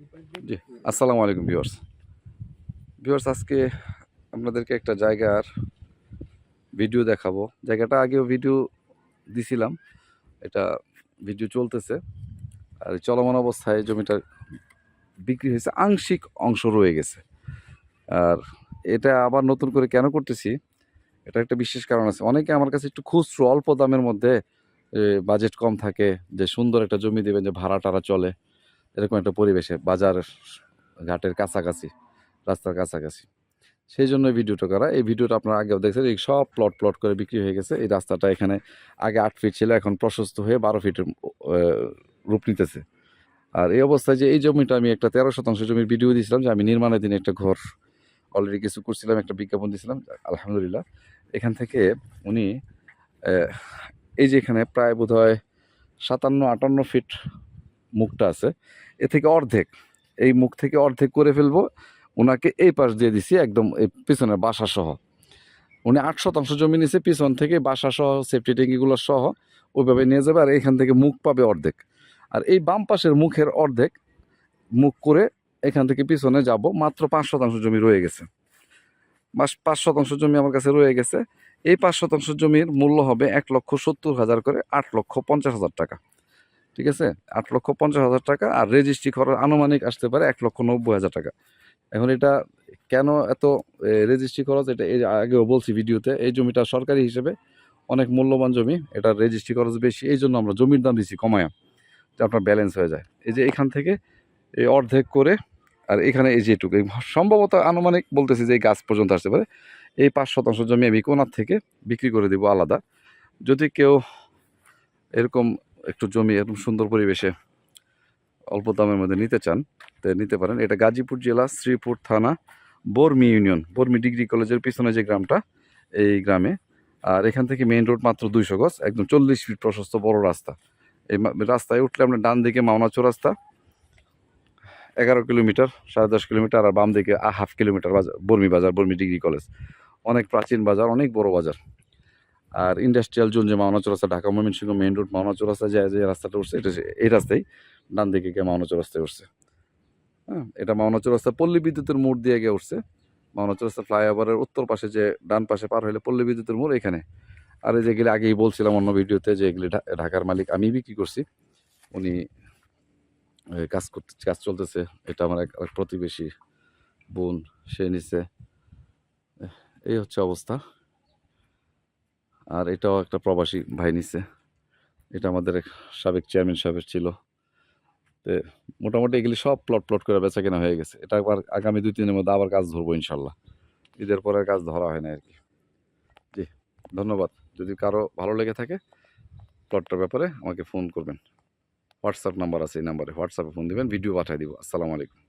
জি, আসসালামু আলাইকুম, viewers. Viewers, আজকে আপনাদেরকে একটা জায়গার ভিডিও দেখাবো। জায়গাটা আগেও ভিডিও দিছিলাম, এটা ভিডিও চলতেছে। আর চলমান অবস্থায় জমিটা বিক্রি হয়েছে, আংশিক অংশ রয়ে গেছে। আর এটা আবার নতুন করে কেন করতেছি, এটা একটা বিশেষ কারণ আছে। অনেকে আমার কাছে একটু খুচরো, অল্প দামের মধ্যে বাজেট কম থাকে, যে সুন্দর একটা জমি দেবেন, যে ভাড়া টাড়া চলে। এরকম একটা পরিবেশে, বাজার ঘাটের কাছাকাছি, রাস্তার কাছাকাছি। সেই জন্য ভিডিওটা করা। এই ভিডিওটা আপনারা আগেও দেখছেন, এই সব প্লট প্লট করে বিক্রি হয়ে গেছে। এই রাস্তাটা এখানে আগে আট ফিট ছিল, এখন প্রশস্ত হয়ে বারো ফিটের রূপ নিতেছে। আর এই অবস্থায় যে এই জমিটা আমি একটা তেরো শতাংশ জমির ভিডিও দিয়েছিলাম যে আমি নির্মাণের দিনে একটা ঘর অলরেডি কিছু করছিলাম, একটা বিজ্ঞাপন দিয়েছিলাম, আলহামদুলিল্লাহ। এখান থেকে উনি এই যে এখানে প্রায় বোধ হয় সাতান্ন আটান্ন ফিট মুখটা আছে, এ থেকে অর্ধেক। এই মুখ থেকে অর্ধেক করে ফেলব। ওনাকে এই পাশ দিয়ে দিছি, একদম এই পিছনের বাসা সহ উনি আট শতাংশ জমি নিছে, পিছন থেকে বাসা সহ সেফটি ট্যাঙ্কিগুলো সহ, ওইভাবে নিয়ে যাবে, আর এখান থেকে মুখ পাবে অর্ধেক। আর এই বাম পাশের মুখের অর্ধেক মুখ করে এখান থেকে পিছনে যাব, মাত্র পাঁচ শতাংশ জমি রয়ে গেছে। পাঁচ শতাংশ জমি আমার কাছে রয়ে গেছে। এই পাঁচ শতাংশ জমির মূল্য হবে এক লক্ষ সত্তর হাজার করে আট লক্ষ পঞ্চাশ হাজার টাকা। ঠিক আছে? আট লক্ষ পঞ্চাশ হাজার টাকা আর রেজিস্ট্রি খরচ আনুমানিক আসতে পারে এক লক্ষ নব্বই হাজার টাকা। এখন এটা কেন এত রেজিস্ট্রি খরচ? এটা এই আগেও বলছি ভিডিওতে, এই জমিটা সরকারি হিসেবে অনেক মূল্যবান জমি এটা রেজিস্ট্রি খরচ বেশি, এই জন্য আমরা জমির দাম দিচ্ছি কমায়া, যে আপনার ব্যালেন্স হয়ে যায়। এই যে এখান থেকে এই অর্ধেক করে, আর এখানে এই যেটুকু সম্ভবত আনুমানিক বলতেছি যে এই গাছ পর্যন্ত আসতে পারে, এই পাঁচ শতাংশ জমি আমি কোনার থেকে বিক্রি করে দেবো আলাদা। যদি কেউ এরকম একটু জমি একদম সুন্দর পরিবেশে অল্প দামের মধ্যে নিতে চান, তো নিতে পারেন। এটা গাজীপুর জেলা, শ্রীপুর থানা, বর্মি ইউনিয়ন, বর্মি ডিগ্রি কলেজের পিছনে যে গ্রামটা, এই গ্রামে। আর এখান থেকে মেইন রোড মাত্র দুইশো গজ, একদম চল্লিশ ফিট প্রশস্ত বড় রাস্তা। এই রাস্তায় উঠলে আপনার ডান দিকে মাওনা রাস্তা, এগারো কিলোমিটার, সাড়ে দশ কিলোমিটার, আর বাম দিকে হাফ কিলোমিটার বাজার, বর্মি বাজার, বর্মি ডিগ্রি কলেজ। অনেক প্রাচীন বাজার, অনেক বড় বাজার। আর ইন্ডাস্ট্রিয়াল জোন যে মাওনা চৌরাস্তা, ঢাকা ময়মনসিংহ মেইন রোড মাওনা চৌরাস্তা যে যে রাস্তাটা উঠছে, এটা এই রাস্তায় ডান দিকে গিয়ে মাওনা চৌরাস্তায় উঠছে। হ্যাঁ এটা মাওনা চৌরাস্তা পল্লী বিদ্যুতের মোড় দিয়ে গিয়ে উঠছে। মাওনা চৌরাস্তা ফ্লাইওভারের উত্তর পাশে যে ডান পাশে পার হলে পল্লী বিদ্যুতের মোড় এখানে। আর এই যেগুলি আগেই বলছিলাম অন্য ভিডিওতে যে এগুলি ঢাকার মালিক আমি বিক্রি করছি। উনি কাজ করতে কাজ চলতেছে। এটা আমার এক প্রতিবেশী বোন, সে নিচে এই হচ্ছে অবস্থা। আর এটাও একটা প্রবাসী ভাই নিছে। এটা আমাদের সাবেক চেয়ারম্যান সাহেবের ছিল। তো মোটামুটি এগুলি সব প্লট প্লট করে বেচা কেনা হয়ে গেছে। এটা আবার আগামী দুই তিনের মধ্যে আবার কাজ ধরবো ইনশাল্লাহ। ঈদের পরে কাজ ধরা হয় না আর কি জি, ধন্যবাদ। যদি কারও ভালো লেগে থাকে প্লটটার ব্যাপারে আমাকে ফোন করবেন। হোয়াটসঅ্যাপ নাম্বার আছে এই নাম্বারে হোয়াটসঅ্যাপে ফোন দেবেন ভিডিও পাঠিয়ে দিব। আসসালামু আলাইকুম।